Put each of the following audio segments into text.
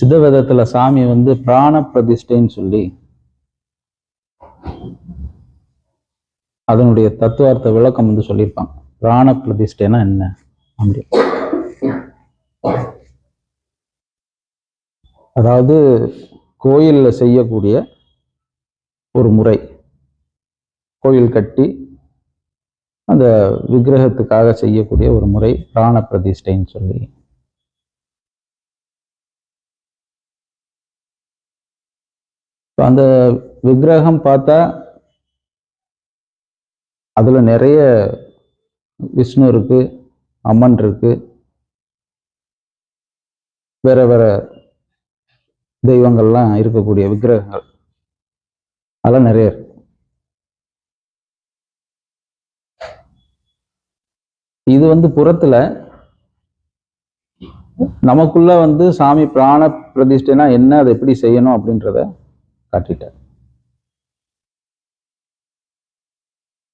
சித்தவேதத்துல சாமி வந்து பிராண பிரதிஷ்டைன்னு சொல்லி அதனுடைய தத்துவார்த்த விளக்கம் வந்து சொல்லியிருப்பாங்க. பிராண பிரதிஷ்டைனா என்ன? அப்படி. அதாவது கோயில்ல செய்யக்கூடிய ஒரு முறை. கோயில் கட்டி அந்த விக்கிரகத்துக்காக செய்யக்கூடிய ஒரு முறை பிராண பிரதிஷ்டைன்னு சொல்லி. அந்த விக்கிரகம் பார்த்தா அதில் நிறைய விஷ்ணு இருக்கு அம்மன் இருக்கு வேற வேற தெய்வங்கள்லாம் இருக்கக்கூடிய விக்கிரகங்கள். அதெல்லாம் நிறைய இருக்கு. இது வந்து புறத்துல நமக்குள்ள வந்து சாமி பிராண பிரதிஷ்டைனா என்ன அதை எப்படி செய்யணும் அப்படின்றத காட்டிட்டார்.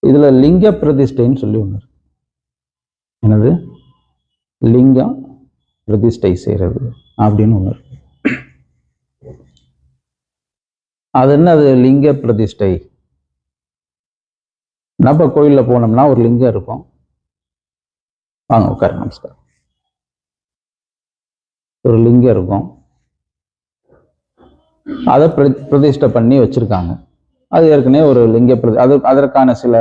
இதுல லிங்க பிரதிஷ்டைன்னு சொல்லி ஒன்று என்னது? லிங்கம் பிரதிஷ்டை செய்யறது அப்படின்னு ஒன்று அது என்ன அது என்னது? லிங்க பிரதிஷ்டை. நம்ம கோயில்ல போனோம்னா ஒரு லிங்கம் இருக்கும். வாங்க உட்கார் நமஸ்காரம். ஒரு லிங்கம் இருக்கும். அதை பிர- பிரதிஷ்டை பண்ணி வச்சிருக்காங்க. அது ஏற்கனவே ஒரு லிங்க பிரதி அது அதற்கான சில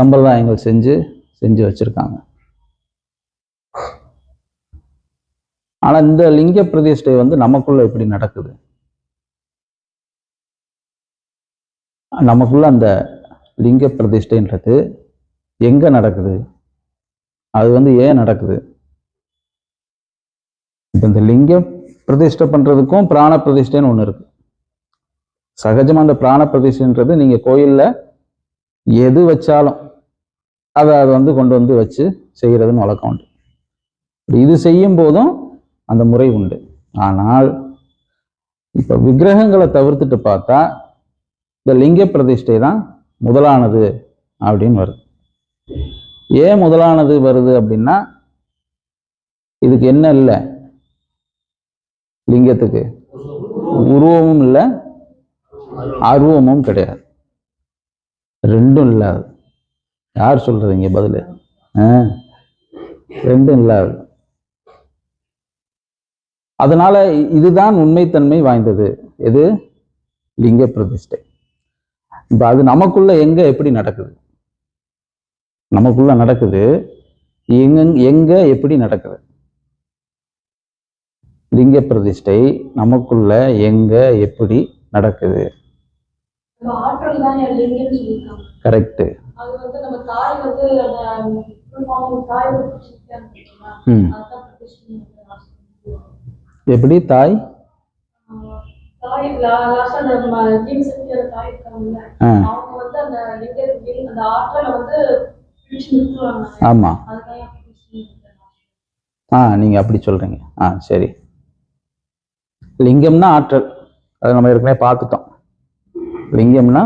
சம்பிரதாயங்கள் செஞ்சு செஞ்சு வச்சிருக்காங்க. ஆனா இந்த லிங்க பிரதிஷ்டை வந்து நமக்குள்ள எப்படி நடக்குது. நமக்குள்ள அந்த லிங்க பிரதிஷ்டைன்றது எங்க நடக்குது? அது வந்து ஏன் நடக்குது? இப்போ இந்த லிங்கம் பிரதிஷ்டை பண்ணுறதுக்கும் பிராண பிரதிஷ்டைன்னு ஒன்று இருக்குது சகஜமாக அந்த பிராண பிரதிஷ்டைன்றது நீங்கள் கோயிலில் எது வச்சாலும் அதை அதை வந்து கொண்டு வந்து வச்சு செய்கிறதுன்னு வழக்கம் உண்டு. இது செய்யும் போதும் அந்த முறை உண்டு. ஆனால் இப்போ விக்கிரகங்களை தவிர்த்துட்டு பார்த்தா இந்த லிங்க பிரதிஷ்டை தான் முதலானது அப்படின்னு வருது. ஏன் முதலானது வருது அப்படின்னா இதுக்கு என்ன இல்லை? லிங்கத்துக்கு. உருவமும் இல்லை அருவமும் கிடையாது. ரெண்டும் இல்லாது. யார் சொல்றது இங்க பதில்? ரெண்டும் இல்லாது. அதனால இதுதான் உண்மைத்தன்மை வாய்ந்தது. எது? லிங்க பிரதிஷ்டை. இப்போ அது நமக்குள்ள எங்க எப்படி நடக்குது? நமக்குள்ள நடக்குது. எங்க எங்க எப்படி நடக்குது? லிங்க பிரதிஷ்டை நமக்குள்ள எங்க எப்படி நடக்குது? கரெக்ட். எப்படி தாய்? ஆமா. ஆ நீங்க அப்படி சொல்றீங்க. ஆ சரி. லிங்கம்னா ஆற்றல். அதை நம்ம ஏற்கனவே பார்த்துட்டோம். லிங்கம்னா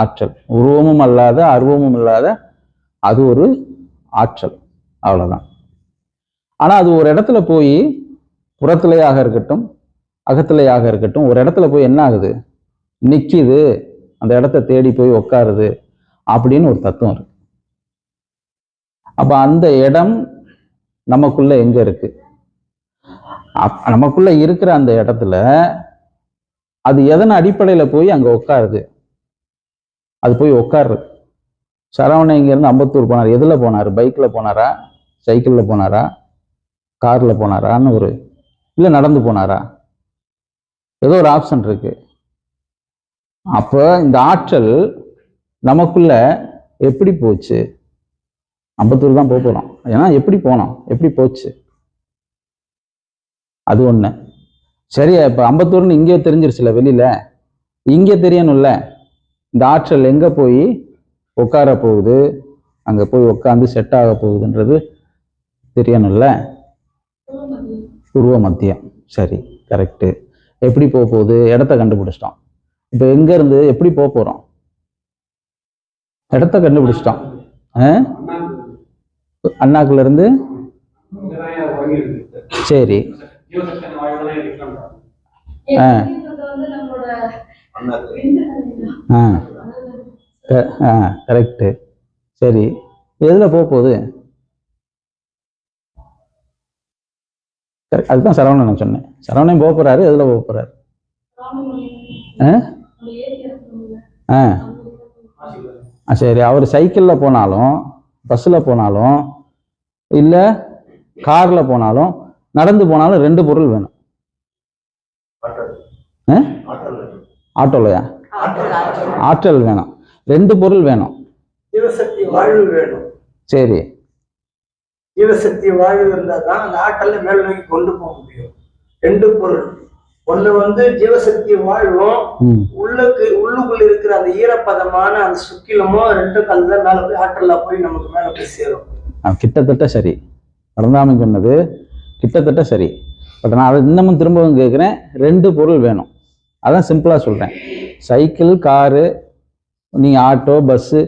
ஆற்றல். உருவமும் அல்லாத அருவமும் இல்லாத அது ஒரு ஆற்றல். அவ்வளோதான் ஆனால் அது ஒரு இடத்துல போய் புறத்திலேயாக இருக்கட்டும் அகத்திலேயாக இருக்கட்டும் ஒரு இடத்துல போய் என்ன ஆகுது? நிற்கிது அந்த இடத்த தேடி போய் உட்காருது அப்படின்னு ஒரு தத்துவம் இருக்கு. அப்போ அந்த இடம் நமக்குள்ள எங்கே இருக்குது நமக்குள்ள இருக்கிற அந்த இடத்துல அது எதன் அடிப்படையில போய் அங்க உட்காருது? அது போய் உட்காருது சரவணன் இங்கேருந்து அம்பத்தூர் போனார். எதில் போனார்? பைக்கில் போனாரா? சைக்கிளில் போனாரா? காரில் போனாரான்னு ஒரு இல்லை நடந்து போனாரா? ஏதோ ஒரு ஆப்ஷன் இருக்கு. அப்போ இந்த ஆற்றல் நமக்குள்ள எப்படி போச்சு? அம்பத்தூர் தான் போக போகிறோம் ஏன்னா எப்படி போனோம்? எப்படி போச்சு? அது ஒன்று சரியா இப்போ அம்பத்தூர்னு இங்கே தெரிஞ்சிருச்சுல வெளியில? இங்கே தெரியணும்ல. இந்த ஆற்றல் எங்கே போய் உட்கார போகுது? அங்கே போய் உட்காந்து செட் ஆக போகுதுன்றது தெரியணும்ல. பூர்வமதி. பூர்வ மத்தியம். சரி கரெக்டு எப்படி போக போகுது? இடத்த கண்டுபிடிச்சிட்டோம். இப்போ எங்கேருந்து எப்படி போக போகிறோம் இடத்த கண்டுபிடிச்சிட்டோம். ஆ? சரி. ஜீவசக்தி வாழ்வுதான் இருக்கணும் கரெக்டு சரி. எதில் போக போகுது. அதுதான் சரவணன் நான் சொன்னேன். சரவணன் போக போறாரு எதில் போக போறாரு? ஆ? ஆ. ஆ, சரி. அவர் சைக்கிளில் போனாலும் பஸ்ஸில் போனாலும் இல்லை காரில் போனாலும் நடந்து போனாலும் ரெண்டு பொருள் வேணும். ஆட்டோலையா? ஆற்றல் வேணும். ரெண்டு பொருள் வேணும். ஜீவசக்தி வாழ்வு வேணும். சரி. ஜீவசக்தி வாழ்வு இருந்தால் தான் அந்த ஆற்றலை மேல் நோக்கி கொண்டு போக முடியும். ரெண்டு பொருள். ஒண்ணு வந்து ஜீவசக்தி வாழ்வும் உள்ளுக்கு உள்ளுக்குள்ள இருக்கிற அந்த ஈரப்பதமான அந்த சுக்கிலமும் ரெண்டு கல்ல மேல போய் ஆற்றலா போய் நமக்கு மேல போய் சேரும். கிட்டத்தட்ட சரி. பரந்தாமன் சொன்னது கிட்டத்தட்ட சரி. பட் நான் அதை இன்னமும் திரும்பவும் கேட்குறேன். ரெண்டு பொருள் வேணும். அதான் சிம்பிளாக சொல்கிறேன் சைக்கிள் காரு நீங்கள் ஆட்டோ பஸ்ஸு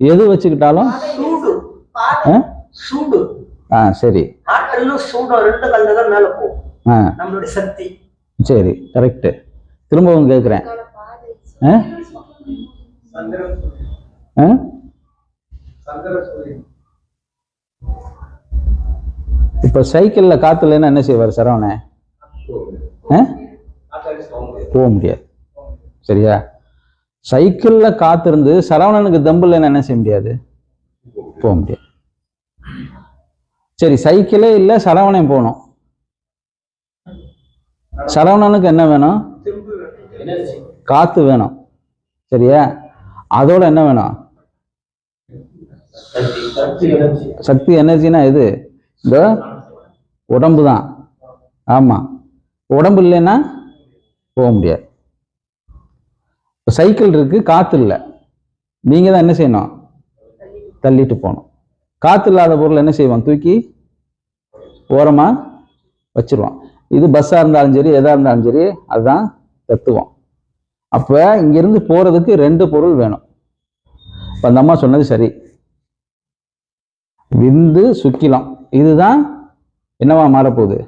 எது வச்சுக்கிட்டாலும் சூடு. ஆ? சூடு. ஆ சரி. ஆற்றலும் சூடும் ரெண்டு கல்ல தான் மேல போகும் ஆ. சரி கரெக்டு திரும்பவும் கேட்குறேன். ஆ? ஆ? சந்திர சூரியன் இப்போ சைக்கிளில் காற்றுலன்னா என்ன செய்வார் சரவணே போக முடியாது. சரியா? சைக்கிளில் காத்திருந்து சரவணனுக்கு தம்புலன்னு என்ன செய்ய முடியாது? போக முடியாது. சரி சைக்கிளே இல்லை சரவணன் போகணும். சரவணனுக்கு என்ன வேணும்? காத்து வேணும். சரியா? அதோட என்ன வேணும்? சக்தி எனர்ஜினா எது? இந்த உடம்பு தான் ஆமாம் உடம்பு இல்லைன்னா போக முடியாது. இப்போ சைக்கிள் இருக்குது காற்று இல்லை. நீங்கள் தான் என்ன செய்யணும்? தள்ளிட்டு போகணும். காற்று இல்லாத பொருள் என்ன செய்வோம் தூக்கி ஓரமாக வச்சிருவோம் இது பஸ்ஸாக இருந்தாலும் சரி எதாக இருந்தாலும் சரி அதுதான் தத்துவம். அப்போ இங்கேருந்து போகிறதுக்கு ரெண்டு பொருள் வேணும். இப்போ அந்த அம்மா சொன்னது சரி. விந்து சுக்கிலம். இதுதான் என்னவா மாறப்போகுது?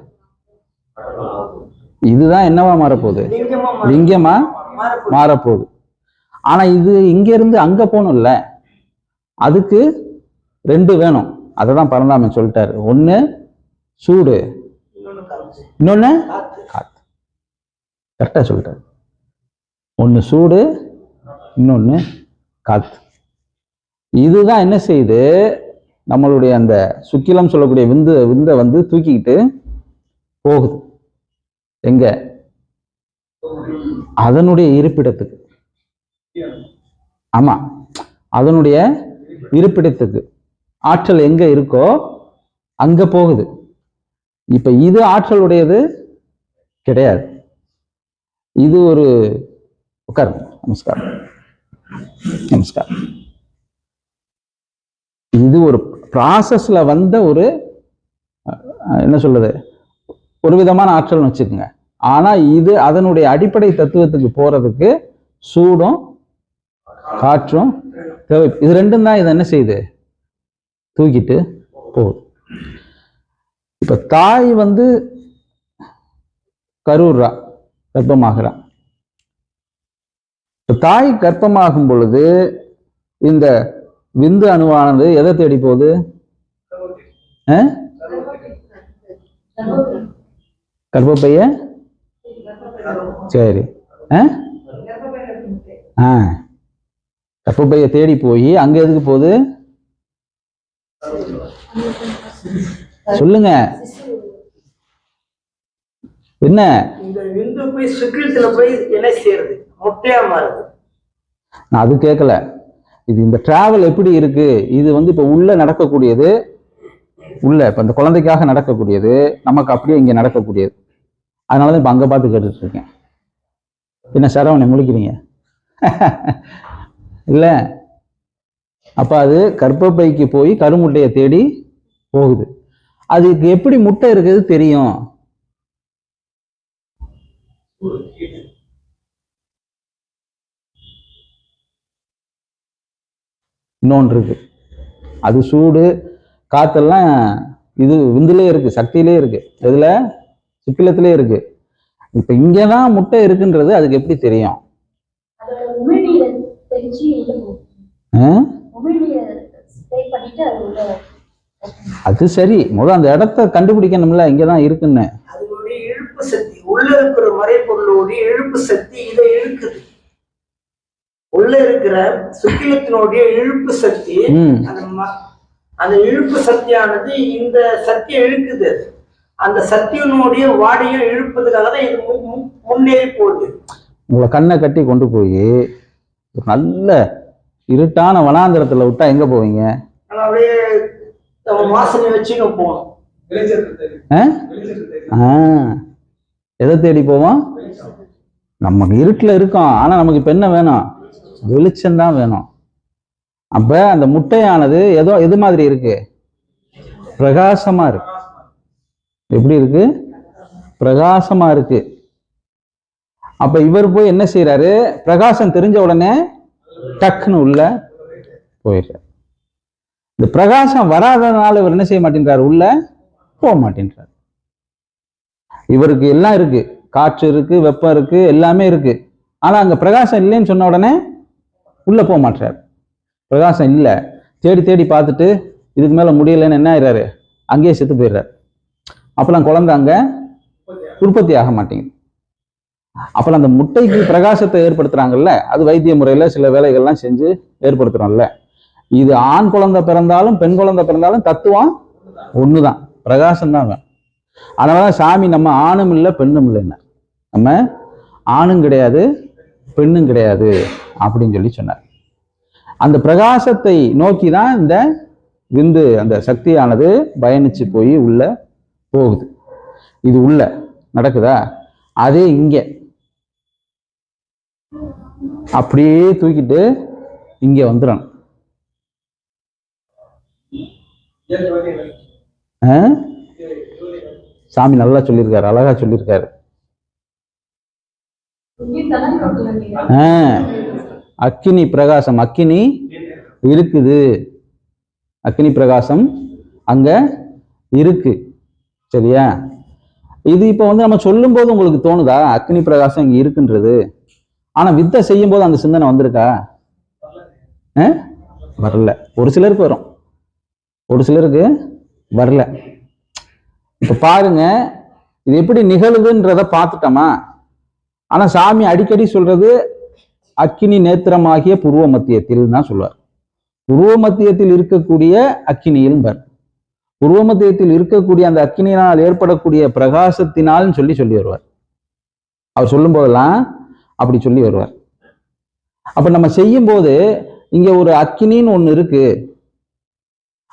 இதுதான் என்னவா மாறப்போகுது? லிங்கமா மாறப்போகுது. ஆனா இது இங்க இருந்து அங்க போகணும்ல. அதுக்கு ரெண்டு வேணும். அதை தான் பரந்தாமன் சொல்லிட்டாரு. ஒண்ணு சூடு. இன்னொன்னு காத்து. காத்து கரெக்டாக சொல்லிட்டாரு. ஒன்று சூடு இன்னொன்று காத்து. இதுதான் என்ன செய்யுது? நம்மளுடைய அந்த சுக்கிலம் சொல்லக்கூடிய விந்து விந்தை வந்து தூக்கிக்கிட்டு போகுது. எங்க? அதனுடைய இருப்பிடத்துக்கு. ஆமா. அதனுடைய இருப்பிடத்துக்கு. ஆற்றல் எங்க இருக்கோ அங்க போகுது. இப்ப இது ஆற்றலுடையது கிடையாது. இது ஒரு உட்காருங்க. நமஸ்காரம். நமஸ்காரம். இது ஒரு ப்ராசஸில் வந்த ஒரு என்ன சொல்கிறது ஒரு விதமான ஆற்றல்னு வச்சுக்கோங்க. ஆனால் இது அதனுடைய அடிப்படை தத்துவத்துக்கு போகிறதுக்கு சூடும் காற்றும் தேவை. இது ரெண்டும் தான் இதை என்ன செய்யுது? தூக்கிட்டு போகுது. இப்போ தாய் வந்து கருவுறா கர்ப்பமாகிறா. இப்போ தாய் கர்ப்பமாகும் பொழுது இந்த விந்து அணுவானது எதை தேடி போகுது? கர்ப்பப்பைய? சரி. ஆ? ஆ. கர்ப்பப்பைய தேடி போய் அங்க எதுக்கு போகுது? சொல்லுங்க. என்ன? இந்த விந்து போய் சுக்கிலத்துல போய் என்ன செய்யறது முட்டையா மாறுது. நான் அது கேட்கல இது இந்த டிராவல் எப்படி இருக்கு? இது வந்து இப்போ உள்ள நடக்கக்கூடியது உள்ள இப்போ அந்த குழந்தைக்காக நடக்கக்கூடியது நமக்கு அப்படியே இங்கே நடக்கக்கூடியது. அதனால தான் இப்போ அங்கே பார்த்து கேட்டுட்டு இருக்கேன் என்ன சரவணை முழிக்கிறீங்க? இல்லை. அப்போ அது கர்ப்பப்பைக்கு போய் கருமுட்டையை தேடி போகுது. அதுக்கு எப்படி முட்டை இருக்குது தெரியும்? இன்னொன்று இருக்கு அது சூடு காத்தெல்லாம் இது விந்துலே இருக்கு சக்தியிலே இருக்கு. எதுல சுக்கிலத்திலே இருக்கு. இப்ப இங்கதான் முட்டை இருக்குன்றது அதுக்கு எப்படி தெரியும்? அது சரி. முதல் அந்த இடத்த கண்டுபிடிக்கணும்ல இங்கதான் இருக்குன்னு. இழுப்பு சக்தி உள்ள இருக்கிற மறைப்பொருளுடைய இழுப்பு சக்தி இதை இழுக்குது. உள்ள இருக்கிற சுக்கிலத்தினுடைய இழுப்பு சக்தி அந்த இழுப்பு சக்தியானது இந்த சக்தியை இழுக்குது. அந்த சக்தியினுடைய வாடையை இழுப்பதுக்காக தான் இது முன்னேறி போகுது. உங்களை கண்ணை கட்டி கொண்டு போய் ஒரு நல்ல இருட்டான வனாந்திரத்துல விட்டா எங்க போவீங்க? நம்ம அப்படியே நம்ம வாசனை வச்சுன்னு ஆ? எதை தேடி போவோம்? நமக்கு இருட்டில் இருக்கோம். ஆனா நமக்கு இப்ப என்ன வேணும்? வெளிச்சம்தான் வேணும். அப்ப அந்த முட்டையானது ஏதோ எது மாதிரி இருக்கு? பிரகாசமா இருக்கு. எப்படி இருக்கு? பிரகாசமா இருக்கு. அப்ப இவர் போய் என்ன செய்யறாரு பிரகாசம் தெரிஞ்ச உடனே டக்குன்னு உள்ள போயிடுறாரு. இந்த பிரகாசம் வராதனால இவர் என்ன செய்ய மாட்டேன்றார்? உள்ள போக மாட்டேன்றார். இவருக்கு எல்லாம் இருக்கு. காற்று இருக்கு வெப்பம் இருக்கு எல்லாமே இருக்கு. ஆனா அங்க பிரகாசம் இல்லைன்னு சொன்ன உடனே உள்ளே போக மாட்டார் பிரகாசம் இல்லை. தேடி தேடி பார்த்துட்டு இதுக்கு மேலே முடியலைன்னு என்ன ஆயிடுறாரு அங்கேயே செத்து போயிடுறாரு. அப்பெல்லாம் குழந்தை அங்கே உற்பத்தி ஆக மாட்டேங்குது. அப்போ அந்த முட்டைக்கு பிரகாசத்தை ஏற்படுத்துறாங்கல்ல அது வைத்திய முறையில சில வேலைகள்லாம் செஞ்சு ஏற்படுத்துறோம்ல. இது ஆண் குழந்தை பிறந்தாலும் பெண் குழந்தை பிறந்தாலும் தத்துவம் ஒன்று தான் பிரகாசம் தான் அதனால அதனாலதான் சாமி நம்ம ஆணும் இல்லை பெண்ணும் இல்லைன்னா. நம்ம ஆணும் கிடையாது பெண்ணும் கிடையாது. அப்படின்னு சொல்லி சொன்னார். அந்த பிரகாசத்தை நோக்கி தான் இந்த விந்து அந்த சக்தியானது பயணிச்சு போய் உள்ள போகுது. இது உள்ள நடக்குதா? அதே இங்க. அப்படியே தூக்கிட்டு இங்க வந்துடணும் ஆ? சாமி நல்லா சொல்லியிருக்காரு அழகா சொல்லியிருக்காரு. ஆஹ் தலை கொடுக்கல நீங்க ஆ, அக்கினி பிரகாசம். அக்கினி இருக்குது. அக்னி பிரகாசம் அங்க இருக்கு. சரியா? இது இப்போ வந்து நம்ம சொல்லும்போது உங்களுக்கு தோணுதா? அக்னி பிரகாசம் இங்க இருக்குன்றது. ஆனா வித்தை செய்யும் போது அந்த சிந்தனை வந்திருக்கா? ஆ? வரல. ஒரு சிலருக்கு வரும். ஒரு சிலருக்கு வரல. இப்ப பாருங்க. இது எப்படி நிகழுதுன்றத பார்த்துட்டோமா? ஆனா சாமி அடிக்கடி சொல்றது அக்கினி நேத்திரமாகிய புருவ மத்தியத்தில் தான் சொல்லுவார் புருவ மத்தியத்தில் இருக்கக்கூடிய அக்கினியில் பர் புருவ மத்தியத்தில் இருக்கக்கூடிய அந்த அக்கினியினால் ஏற்படக்கூடிய பிரகாசத்தினால்னு சொல்லி சொல்லி வருவார். அவர் சொல்லும் போதெல்லாம் அப்படி சொல்லி வருவார். அப்ப நம்ம செய்யும் போது இங்க ஒரு அக்கினின்னு ஒண்ணு இருக்கு.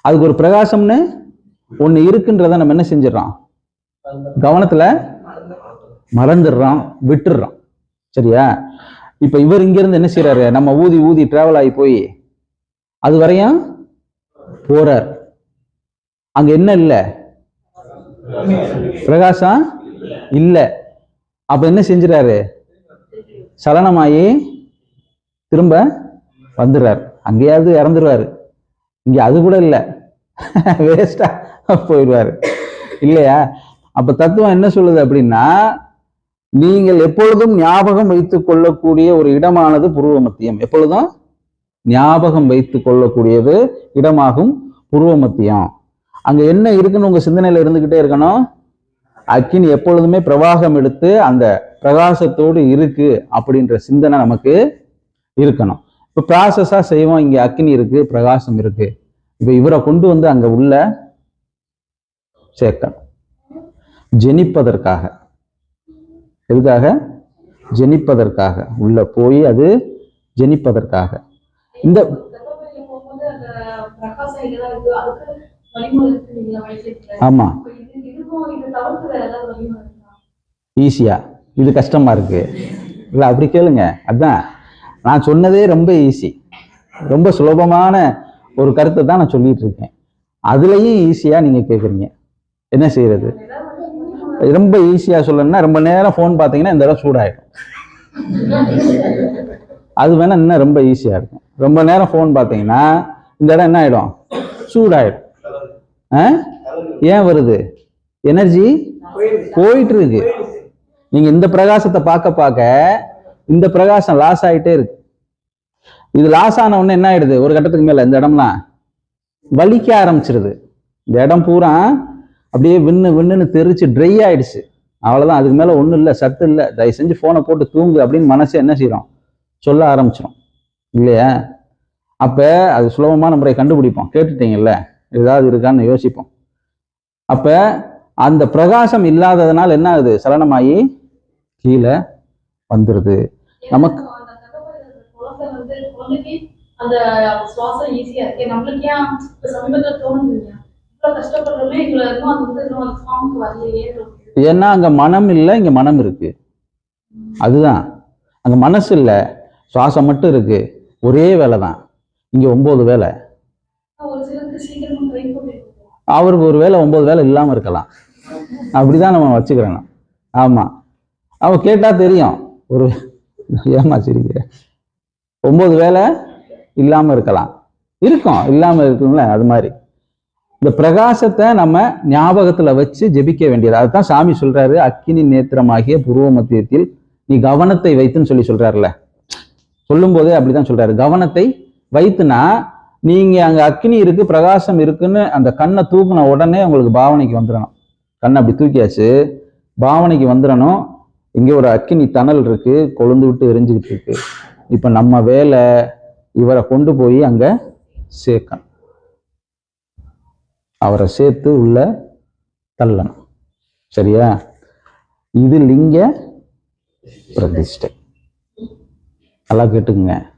அதுக்கு ஒரு பிரகாசம்னு ஒண்ணு இருக்குன்றத நம்ம என்ன செஞ்சிடறோம்? கவனத்துல மறந்துடுறோம். விட்டுடுறோம். சரியா? இப்ப இவர் இங்கிருந்து என்ன செய்யறாரு நம்ம ஊதி ஊதி டிராவல் ஆகி போய் அது வரையும் போறார். அங்க என்ன இல்ல? பிரகாசம் இல்ல. அப்ப என்ன செஞ்சுறாரு? சலனமாயி திரும்ப வந்துடுறாரு அங்கேயாவது இறந்துருவாரு. இங்க அது கூட இல்லை. வேஸ்டா போயிடுவாரு. இல்லையா? அப்ப தத்துவம் என்ன சொல்லுது அப்படின்னா நீங்கள் எப்பொழுதும் ஞாபகம் வைத்துக் கொள்ளக்கூடிய ஒரு இடமானது புருவ மத்தியம் எப்பொழுதும்? ஞாபகம் வைத்துக் கொள்ளக்கூடியது இடமாகும் புருவ மத்தியம் அங்க என்ன இருக்குன்னு உங்க சிந்தனையில இருந்துகிட்டே இருக்கணும்? அக்கினி எப்பொழுதுமே பிரவாகம் எடுத்து அந்த பிரகாசத்தோடு இருக்கு அப்படின்ற சிந்தனை நமக்கு இருக்கணும். இப்ப ப்ராசஸா செய்வோம். இங்க அக்கினி இருக்கு பிரகாசம் இருக்கு. இப்ப இவரை கொண்டு வந்து அங்க உள்ள சேர்க்கணும். ஜெனிப்பதற்காக. எதுக்காக? ஜெனிப்பதற்காக. உள்ள போய் அது ஜெனிப்பதற்காக. இந்த ஆமா. ஈஸியா. இது கஷ்டமா இருக்கு. இல்ல அப்படி கேளுங்க. அதான். நான் சொன்னதே ரொம்ப ஈஸி. ரொம்ப சுலபமான ஒரு கருத்தை தான் நான் சொல்லிட்டு இருக்கேன். அதுலயும் ஈஸியா நீங்க கேக்குறீங்க. என்ன செய்யறது? ரொம்ப ஈஸியாக சொல்லணும்னா ரொம்ப நேரம் ஃபோன் பார்த்தீங்கன்னா இந்த இடம் சூடாயிடும். அது வேணால் இன்னும் ரொம்ப ஈஸியாக இருக்கும். ரொம்ப நேரம் ஃபோன் பார்த்தீங்கன்னா இந்த இடம் என்ன ஆகிடும் சூடாயிடும். ஆ? ஏன் வருது? எனர்ஜி போயிட்டு இருக்கு நீங்கள் இந்த பிரகாசத்தை பார்க்க பார்க்க இந்த பிரகாசம் லாஸ் ஆயிட்டே இருக்கு. இது லாஸ் ஆன உடனே என்ன ஆயிடுது? ஒரு கட்டத்துக்கு மேலே இந்த இடம்லாம் வலிக்க ஆரம்பிச்சிருது. இந்த இடம் பூரா அப்படியே விண்ணு விண்ணுன்னு தெரிச்சு ட்ரை ஆயிடுச்சு. அவ்வளவுதான். அதுக்கு மேல ஒண்ணும் இல்லை சத்து இல்லை. தயவு செஞ்சு போனை போட்டு தூங்கு அப்படின்னு மனசு என்ன செய்றோம் சொல்ல ஆரம்பிச்சிடும் இல்லையா? அப்ப அது சுலபமான முறை கண்டுபிடிப்போம். கேட்டுட்டீங்கல்ல? ஏதாவது இருக்கான்னு யோசிப்போம். அப்ப அந்த பிரகாசம் இல்லாததுனால என்ன ஆகுது? சலனமாயி கீழே வந்துருது. நமக்கு- அந்த சுவாசம் ஈஸியா இருக்கு. நம்மளுக்கு ஏன் சமீபத்துல தோணுதுங்க ஏன்னா அங்க மனம் இல்லை இங்க மனம் இருக்கு. அதுதான். அங்க மனசு இல்லை சுவாசம் மட்டும் இருக்கு. ஒரே வேலை தான் இங்க ஒன்பது வேலை. அவருக்கு ஒரு வேலை ஒன்பது வேலை இல்லாம இருக்கலாம். அப்படிதான் நம்ம வச்சுக்கிறேன் நான். ஆமா. அவன் கேட்டா தெரியும். ஒரு ஏமா சிரிக்கிற? ஒன்பது வேலை இல்லாம இருக்கலாம். இருக்கும். இல்லாம இருக்குங்களே அது மாதிரி. இந்த பிரகாசத்தை நம்ம ஞாபகத்துல வச்சு ஜெபிக்க வேண்டியது. அதுதான் சாமி சொல்றாரு அக்கினி நேத்திரமாகிய புருவ மத்தியத்தில் நீ கவனத்தை வைத்துன்னு சொல்லி சொல்றாருல சொல்லும் போதே அப்படிதான் சொல்றாரு. கவனத்தை வைத்துனா நீங்க அங்க அக்னி இருக்கு பிரகாசம் இருக்குன்னு அந்த கண்ணை தூக்குன உடனே உங்களுக்கு பாவனைக்கு வந்துடணும் கண்ணை அப்படி தூக்கியாச்சு பாவனைக்கு வந்துடணும் இங்கே ஒரு அக்கினி தணல் இருக்கு கொழுந்து விட்டு எரிஞ்சுக்கிட்டு இருக்கு. இப்போ நம்ம வேலை இவரை கொண்டு போய் அங்கே சேர்க்கணும். அவரை சேர்த்து உள்ள தள்ளணும். சரியா? இது லிங்க பிரதிஷ்டை. நல்லா கேட்டுக்குங்க.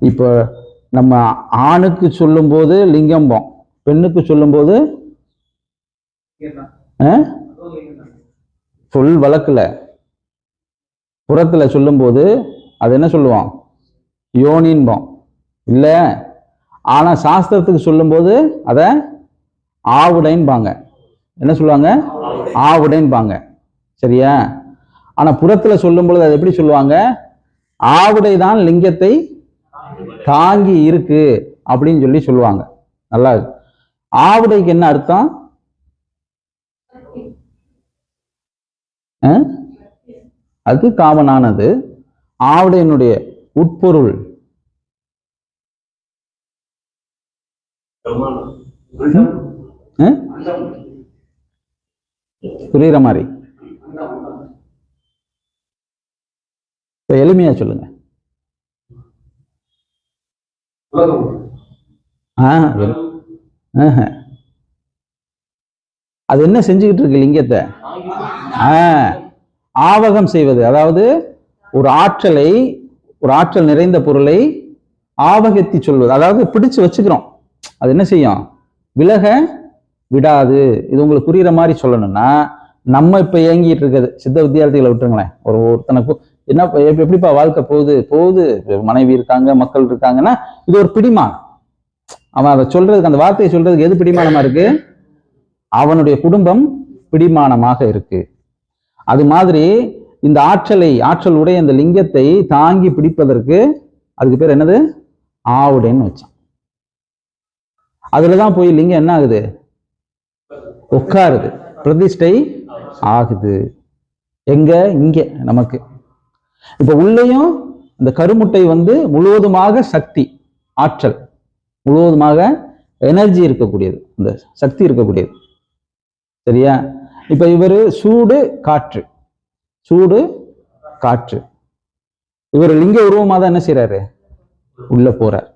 இப்போ நம்ம ஆணுக்கு சொல்லும்போது லிங்கம்போம் பெண்ணுக்கு சொல்லும்போது ஆ? சொல் வழக்குல. புறத்தில் சொல்லும்போது அது என்ன சொல்லுவோம் யோனின்போம். இல்லை? ஆனால் சாஸ்திரத்துக்கு சொல்லும்போது அதை ஆவுடைன்பாங்க என்ன சொல்லுவாங்க? ஆவுடைன்பாங்க சரியா? ஆனால் புறத்தில் சொல்லும்பொழுது அது எப்படி சொல்லுவாங்க? ஆவுடை தான் லிங்கத்தை தாங்கி இருக்கு அப்படின்னு சொல்லி சொல்லுவாங்க. நல்லா ஆவுடைக்கு என்ன அர்த்தம்? ஆ? அது காமனானது ஆவுடையினுடைய உட்பொருள். புரியுற மாதிரி. எளிமையா சொல்லுங்க. அது என்ன செஞ்சுக்கிட்டு இருக்கு லிங்கத்தை? ஆவகம் செய்வது. அதாவது ஒரு ஆற்றலை ஒரு ஆற்றல் நிறைந்த பொருளை ஆவகத்தி சொல்வது. அதாவது பிடிச்சு வச்சுக்கிறோம். அது என்ன செய்யும்? விலக விடாது. இது உங்களுக்கு புரியுற மாதிரி சொல்லணும்னா நம்ம இப்போ இயங்கிட்டு இருக்குது சித்த வித்தியார்த்திகளை விட்டுருங்களேன். ஒரு ஒருத்தனை என்ன எப்படிப்பா வாழ்க்கை போகுது? போகுது. மனைவி இருக்காங்க மக்கள் இருக்காங்கன்னா இது ஒரு பிடிமானம். அவன் அதை சொல்றதுக்கு அந்த வார்த்தையை சொல்றதுக்கு எது பிடிமானமா இருக்கு? அவனுடைய குடும்பம் பிடிமானமாக இருக்கு. அது மாதிரி இந்த ஆற்றலை ஆற்றல் உடைய இந்த லிங்கத்தை தாங்கி பிடிப்பதற்கு அதுக்கு பேர் என்னது? ஆவுடைன்னு வச்சான். அதுலதான் போய் லிங்கம் என்ன ஆகுது உட்காருது. பிரதிஷ்டை ஆகுது. எங்க? இங்க நமக்கு. இப்ப உள்ளேயும் இந்த கருமுட்டை வந்து முழுவதுமாக சக்தி ஆற்றல். முழுவதுமாக எனர்ஜி இருக்கக்கூடியது. இந்த சக்தி இருக்கக்கூடியது. சரியா? இப்ப இவர் சூடு காற்று. சூடு காற்று. இவர் லிங்க உருவமா தான் என்ன செய்றாரு? உள்ள போறார்.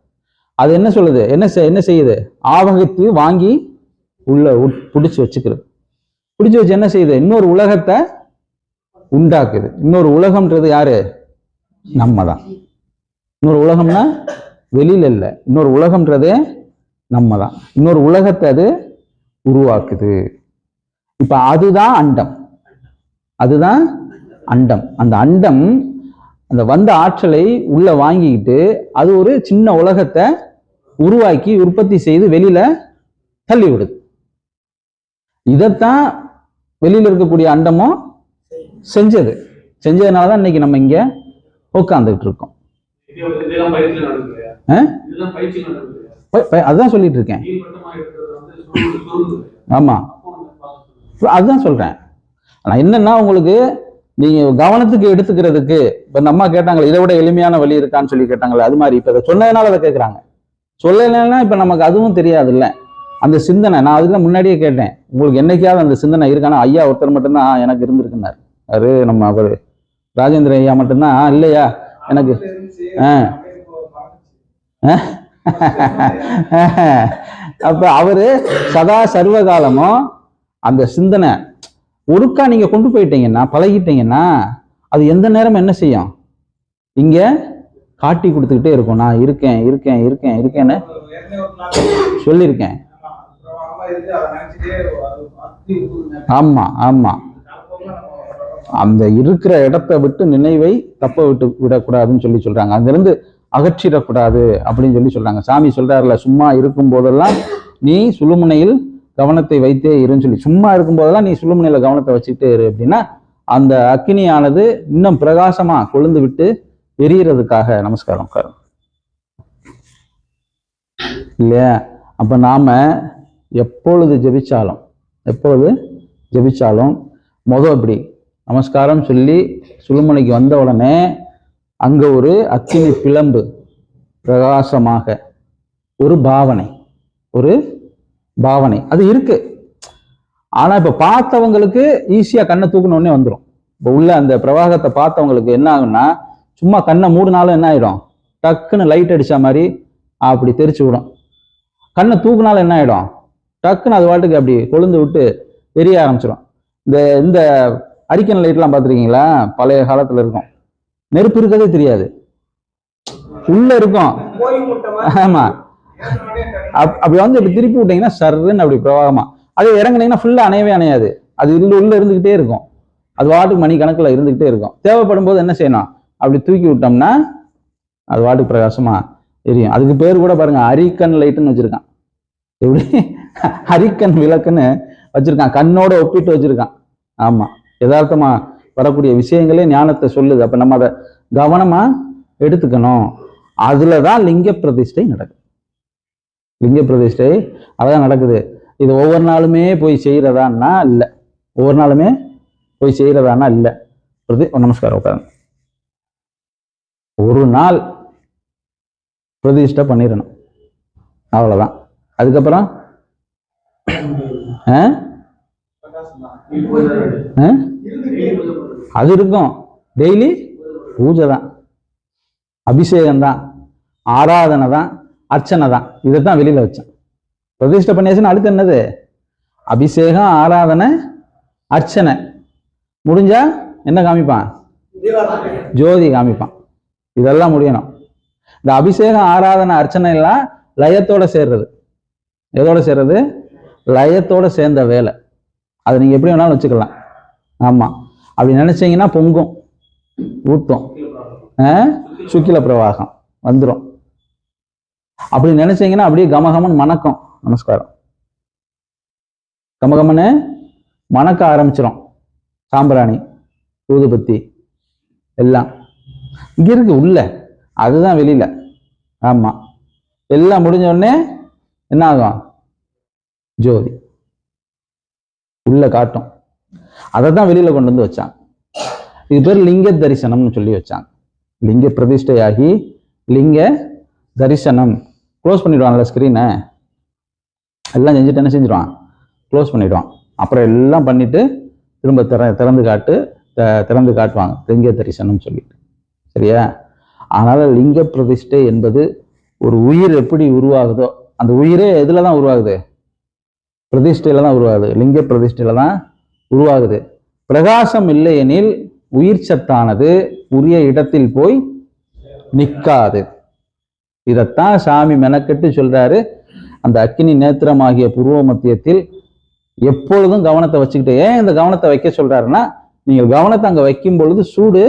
அது என்ன சொல்லுது? என்ன செய்- என்ன செய்யுது? ஆவகத்தி வாங்கி உள்ள உட்- வச்சுக்கிறது. பிடிச்சி வச்சு என்ன செய்யுது? இன்னொரு உலகத்தை உண்டாக்குது. இன்னொரு உலகம்ன்றது யாரு? நம்ம தான் இன்னொரு உலகம்னா வெளியில இல்லை. இன்னொரு உலகம்ன்றதே நம்ம தான் இன்னொரு உலகத்தை அது உருவாக்குது. இப்ப அதுதான் அண்டம். அதுதான் அண்டம். அந்த அண்டம் அந்த வந்த ஆற்றலை உள்ள வாங்கிக்கிட்டு அது ஒரு சின்ன உலகத்தை உருவாக்கி உற்பத்தி செய்து வெளியில தள்ளி விடுது. இதைத்தான் வெளியில இருக்கக்கூடிய அண்டமும் செஞ்சது. செஞ்சதுனால தான் இன்னைக்கு நம்ம இங்க உட்காந்துக்கிட்டு இருக்கோம். அதுதான் சொல்லிட்டு இருக்கேன். ஆமா. அதுதான் சொல்றேன். நான் என்னன்னா உங்களுக்கு நீங்க கவனத்துக்கு எடுத்துக்கிறதுக்கு இப்ப நம்ம அம்மா கேட்டாங்களே இதை விட எளிமையான வழி இருக்கான்னு சொல்லி கேட்டாங்களே அது மாதிரி. இப்ப சொன்னதுனால அதை கேட்கறாங்க சொல்லலைன்னா இப்போ நமக்கு அதுவும் தெரியாது அந்த சிந்தனை நான் அதுக்கு முன்னாடியே கேட்டேன். உங்களுக்கு என்னைக்காவது அந்த சிந்தனை இருக்கானா? ஐயா ஒருத்தர் மட்டும்தான் எனக்கு இருந்திருக்குனார். அவரு நம்ம அவர். ராஜேந்திர ஐயா மட்டும்தான்? இல்லையா? எனக்கு ஆ. அப்ப அவரு சதா சர்வகாலமும் அந்த சிந்தனை ஒருக்கா நீங்க கொண்டு போயிட்டீங்கன்னா பழகிட்டீங்கன்னா அது எந்த நேரம் என்ன செய்யும்? இங்க காட்டி கொடுத்துக்கிட்டே இருக்கும். நான் இருக்கேன் இருக்கேன் இருக்கேன் இருக்கேன்னு சொல்லியிருக்கேன். ஆமா ஆமா. அந்த இருக்கிற இடத்தை விட்டு நினைவை தப்ப விட்டு விடக்கூடாதுன்னு சொல்லி சொல்றாங்க. அங்கிருந்து அகற்றிடக்கூடாது அப்படின்னு சொல்லி சொல்றாங்க. சாமி சொல்றாருல சும்மா இருக்கும் போதெல்லாம் நீ சுழுமுனையில் கவனத்தை வைத்தே இருன்னு சொல்லி. சும்மா இருக்கும் போதெல்லாம் நீ சுழுமுனையில கவனத்தை வச்சுக்கிட்டே இரு அப்படின்னா அந்த அக்னியானது இன்னும் பிரகாசமா கொழுந்து விட்டு எரியறதுக்காக நமஸ்காரம் உட்காரும் இல்லையா? அப்ப நாம எப்பொழுது ஜபிச்சாலும் எப்பொழுது ஜபிச்சாலும் மொதல் இப்படி நமஸ்காரம் சொல்லி சுழுமலைக்கு வந்த உடனே அங்க ஒரு அக்கினி பிளம்பு பிரகாசமாக ஒரு பாவனை ஒரு பாவனை. அது இருக்கு. ஆனா இப்ப பார்த்தவங்களுக்கு ஈஸியா கண்ணை தூக்குன வந்துடும் இப்ப உள்ள அந்த பிரவாகத்தை பார்த்தவங்களுக்கு என்ன ஆகுன்னா சும்மா கண்ணை மூடினாலும் என்ன ஆயிடும்? டக்குன்னு லைட் அடிச்ச மாதிரி அப்படி தெரிச்சு விடும். கண்ணை தூக்குனாலும் என்ன ஆயிடும்? டக்குன்னு அது வாட்டுக்கு அப்படி கொழுந்து விட்டு எரிய ஆரம்பிச்சிடும் இந்த இந்த அரிக்கன் லைட்லாம் பார்த்துருக்கீங்களா? பழைய காலத்தில் இருக்கும். நெருப்பு இருக்கதே தெரியாது. உள்ள இருக்கும். ஆமாம் ஆமா. அப்- அப்படி வந்து இப்படி திருப்பி விட்டீங்கன்னா சர்ன்னு அப்படி பிரவாகமா. அது இறங்குனீங்கன்னா ஃபுல்லா அணையவே அணையாது. அது உள்ள உள்ள இருந்துகிட்டே இருக்கும். அது வாட்டுக்கு மணி கணக்குல இருந்துகிட்டே இருக்கும். தேவைப்படும் போது என்ன செய்யணும்? அப்படி தூக்கி விட்டோம்னா அது வாட்டுக்கு பிரகாசமா எரியும். அதுக்கு பேர் கூட பாருங்க அரிக்கன் லைட்டுன்னு வச்சிருக்கான். எப்படி? ஹரிக்கண் விளக்குன்னு வச்சிருக்கான். கண்ணோட ஒப்பிட்டு வச்சிருக்கான். ஆமா. யதார்த்தமா வரக்கூடிய விஷயங்களே ஞானத்தை சொல்லுது. அப்ப நம்ம அதை கவனமா எடுத்துக்கணும். அதுலதான் லிங்க பிரதிஷ்டை நடக்குது. லிங்க பிரதிஷ்டை அதான் நடக்குது. இது ஒவ்வொரு நாளுமே போய் செய்யறதான்னா இல்லை. ஒவ்வொரு நாளுமே போய் செய்யறதானா இல்லை. பிரதி நமஸ்காரம் உட்காருங்க. ஒரு நாள் பிரதிஷ்டை பண்ணிடணும் அவ்வளவுதான். அதுக்கப்புறம்? அது இருக்கும். டெய்லி பூஜை தான் அபிஷேகம் தான் ஆராதனை தான் அர்ச்சனை தான் இதைத்தான் வெளியில வச்சேன். பிரதிஷ்டை பண்ணியாச்சுன்னா அடுத்து என்னது? அபிஷேகம் ஆராதனை அர்ச்சனை. முடிஞ்சா என்ன காமிப்பான். ஜோதி காமிப்பான். இதெல்லாம் முடியணும். இந்த அபிஷேகம் ஆராதனை அர்ச்சனை எல்லாம் லயத்தோட சேர்றது. எதோட சேர்றது? லயத்தோட சேர்ந்த வேலை. அதை நீங்க எப்படி வேணாலும் வச்சுக்கலாம். ஆமா. அப்படி நினைச்சீங்கன்னா பொங்கும். ஊத்தும். சுக்கில பிரவாகம். வந்துடும் அப்படி நினைச்சீங்கன்னா அப்படியே கமகமன் மணக்கும். நமஸ்காரம். கமகமன்னு மணக்க ஆரம்பிச்சிடும் சாம்பிராணி ஊதுபத்தி எல்லாம். இங்க இருக்கு உள்ள. அதுதான் வெளியில. ஆமா. எல்லாம் முடிஞ்ச உடனே என்ன ஆகும்? ஜோதி. உள்ள காட்டும். அதை தான் வெளியில கொண்டு வந்து வச்சாங்க. இது பேர் லிங்க தரிசனம்னு சொல்லி வச்சாங்க. லிங்க பிரதிஷ்டையாகி லிங்க தரிசனம். க்ளோஸ் பண்ணிடுவாங்கல்ல ஸ்க்ரீனை எல்லாம் செஞ்சுட்டு என்ன செஞ்சிடுவான் க்ளோஸ் பண்ணிடுவான் அப்புறம் எல்லாம் பண்ணிட்டு திரும்ப திற திறந்து காட்டு திறந்து காட்டுவாங்க. லிங்க தரிசனம் சொல்லிட்டு. சரியா? அதனால் லிங்க பிரதிஷ்டை என்பது ஒரு உயிர் எப்படி உருவாகுதோ அந்த உயிரே எதில் தான் உருவாகுது? பிரதிஷ்டையில தான் உருவாகுது. லிங்க பிரதிஷ்டையில தான் உருவாகுது. பிரகாசம் இல்லையெனில் உயிர் சத்தானது உரிய இடத்தில் போய் நிற்காது இதைத்தான் சாமி மெனக்கெட்டு சொல்றாரு. அந்த அக்கினி நேத்திரமாகிய புருவ மத்தியத்தில் எப்பொழுதும் கவனத்தை வச்சுக்கிட்டு ஏன் இந்த கவனத்தை வைக்க சொல்றாருன்னா நீங்கள் கவனத்தை அங்க வைக்கும் பொழுது சூடு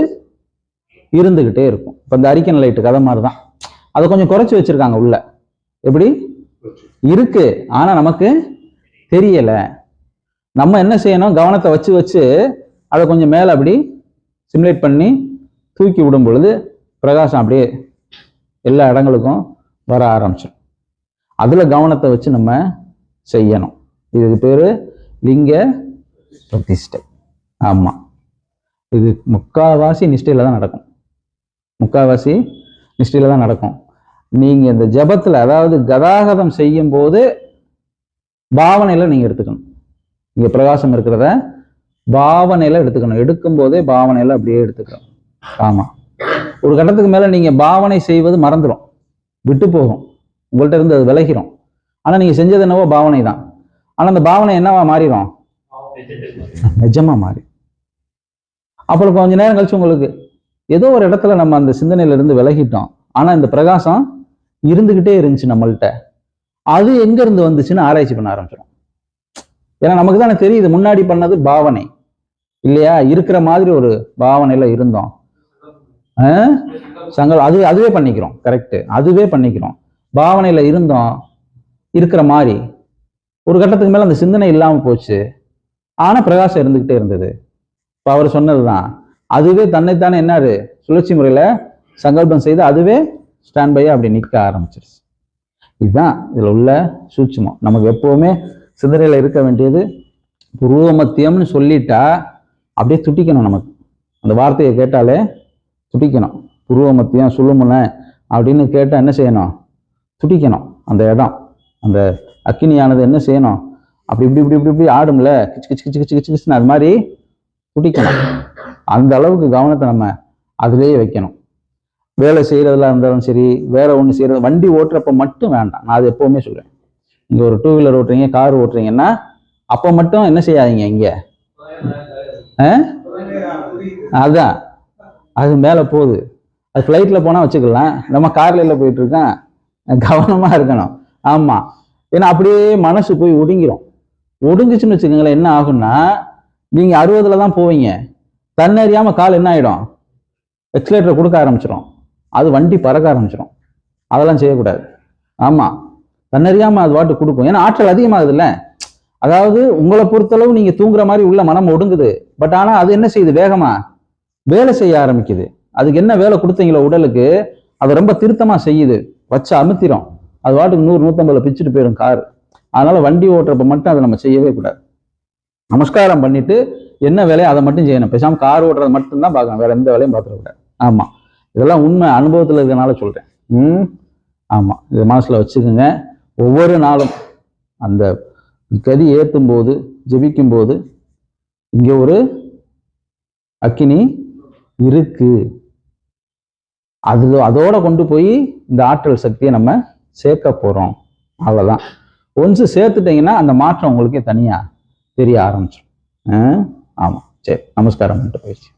இருந்துக்கிட்டே இருக்கும். இப்போ இந்த அரிக்கன் லைட்டு கதை மாதிரி தான் அதை கொஞ்சம் குறைச்சி வச்சுருக்காங்க உள்ள. எப்படி? இருக்கு. ஆனால் நமக்கு தெரியலை. நம்ம என்ன செய்யணும்? கவனத்தை வச்சு வச்சு அதை கொஞ்சம் மேலே அப்படி சிமுலேட் பண்ணி தூக்கி விடும் பொழுது பிரகாசம் அப்படியே எல்லா இடங்களுக்கும் வர ஆரம்பிச்சிடும். அதில் கவனத்தை வச்சு நம்ம செய்யணும். இதுக்கு பேர் லிங்க பிரதிஷ்டை ஆமாம் இது முக்கால்வாசி நிஷ்டையில் தான் நடக்கும். முக்காவாசி நிஷ்டையில தான் நடக்கும். நீங்க இந்த ஜபத்துல அதாவது கதாகதம் செய்யும் போது பாவனையில நீங்க எடுத்துக்கணும். இங்க பிரகாசம் இருக்கிறத பாவனையில எடுத்துக்கணும். எடுக்கும் போதே பாவனையில அப்படியே எடுத்துக்கணும். ஆமா. ஒரு கட்டத்துக்கு மேல நீங்க பாவனை செய்வது மறந்துடும் விட்டு போகும். உங்கள்ட்ட இருந்து அது விலகிரும். ஆனா நீங்க செஞ்சது என்னவோ பாவனை தான். ஆனா அந்த பாவனை என்னவா மாறிடும் நிஜமா மாறி. அப்புறம் கொஞ்ச நேரம் கழிச்சு உங்களுக்கு ஏதோ ஒரு இடத்துல நம்ம அந்த சிந்தனையில இருந்து விலகிட்டோம். ஆனா இந்த பிரகாசம் இருந்துகிட்டே இருந்துச்சு நம்மள்ட்ட. அது எங்க இருந்து வந்துச்சுன்னு ஆராய்ச்சி பண்ண ஆரம்பிச்சிடும் ஏன்னா நமக்கு தானே தெரியுது முன்னாடி பண்ணது பாவனை. இல்லையா? இருக்கிற மாதிரி ஒரு பாவனையில இருந்தோம். சங்கல் அது அதுவே பண்ணிக்கிறோம். கரெக்ட் அதுவே பண்ணிக்கிறோம். பாவனையில இருந்தோம். இருக்கிற மாதிரி. ஒரு கட்டத்துக்கு மேல அந்த சிந்தனை இல்லாம போச்சு. ஆனா பிரகாசம் இருந்துகிட்டே இருந்தது. இப்போ அவர் சொன்னதுதான். அதுவே தன்னைத்தானே என்னாரு? சுழற்சி முறையில சங்கல்பம் செய்து அதுவே ஸ்டாண்ட் பையா அப்படி நிற்க ஆரம்பிச்சிருச்சு. இதுதான் இதுல உள்ள சூட்சுமம். நமக்கு எப்பவுமே சிந்தனையில இருக்க வேண்டியது புருவமத்தியம்னு சொல்லிட்டா அப்படியே துட்டிக்கணும் நமக்கு. அந்த வார்த்தையை கேட்டாலே துடிக்கணும் புருவமத்தியம் சொல்லுமுல அப்படின்னு கேட்டால் என்ன செய்யணும்? துடிக்கணும் அந்த இடம். அந்த அக்கினியானது என்ன செய்யணும்? அப்படி இப்படி இப்படி இப்படி இப்படி ஆடும்ல. கிச்சு கிச்சு கிச்சு கிச்சு கிச்சு கிச்சுன்னு. அது மாதிரி துடிக்கணும் அந்த அளவுக்கு கவனத்தை நம்ம அதுலேயே வைக்கணும். வேலை செய்கிறதுல இருந்தாலும் சரி வேற ஒன்று செய்யறது வண்டி ஓட்டுறப்ப மட்டும் வேண்டாம். நான் அது எப்பவுமே சொல்கிறேன் இங்க ஒரு டூ வீலர் ஓட்டுறீங்க கார் ஓட்டுறீங்கன்னா அப்போ மட்டும் என்ன செய்யாதீங்க இங்க. ஆ? அதான். அது மேலே போகுது. அது ஃப்ளைட்டில் போனால் வச்சுக்கலாம். நம்ம கார்ல போயிட்டு இருக்கேன். கவனமாக இருக்கணும். ஆமாம் ஏன்னா அப்படியே மனசு போய் ஒடுங்கிரும். ஒடுங்குச்சுன்னு வச்சுக்கோங்களேன் என்ன ஆகும்னா நீங்கள் அறுபதுல தான் போவீங்க. தன்னறியாமல் கால் என்ன ஆகிடும் எக்ஸலேட்டரை கொடுக்க ஆரம்பிச்சிடும் அது வண்டி பறக்க ஆரம்பிச்சிடும் அதெல்லாம் செய்யக்கூடாது. ஆமாம் தன்னறியாமல் அது வாட்டு கொடுக்கும். ஏன்னா ஆற்றல் அதிகமாகுதுல்ல. அதாவது உங்களை பொறுத்தளவு நீங்கள் தூங்குற மாதிரி உள்ள மனம் ஒடுங்குது. பட் ஆனால் அது என்ன செய்யுது? வேகமா வேலை செய்ய ஆரம்பிக்குது. அதுக்கு என்ன வேலை கொடுத்தீங்களோ உடலுக்கு அது ரொம்ப திருத்தமா செய்யுது. வச்சு அமுத்திரும். அது வாட்டுக்கு நூறு நூற்றம்பதுல பிச்சுட்டு போயிடும் கார். அதனால வண்டி ஓட்டுறப்ப மட்டும் அதை நம்ம செய்யவே கூடாது. நமஸ்காரம் பண்ணிட்டு என்ன வேலையோ அதை மட்டும் செய்யணும். பேசாமல் கார் ஓட்டுறது மட்டும்தான் பார்க்கணும். வேற எந்த வேலையும் பார்த்துடக்கூடாது. ஆமாம் இதெல்லாம் உண்மை அனுபவத்தில் இருக்கிறனால சொல்கிறேன் ம்? ஆமாம் இதை மனசில் வச்சுக்கோங்க. ஒவ்வொரு நாளும் அந்த கதி ஏற்றும் போது ஜெபிக்கும் போது இங்கே ஒரு அக்கினி இருக்கு. அது அதோட கொண்டு போய் இந்த ஆற்றல் சக்தியை நம்ம சேர்க்க போகிறோம் அவ்வளோதான் ஒன்ஸ் சேர்த்துட்டீங்கன்னா அந்த மாற்றம் உங்களுக்கே தனியாக தெரிய ஆரம்பிச்சிடும் ஆமாம் சரி. நமஸ்காரம் பண்ணிட்டு போயிடுச்சு.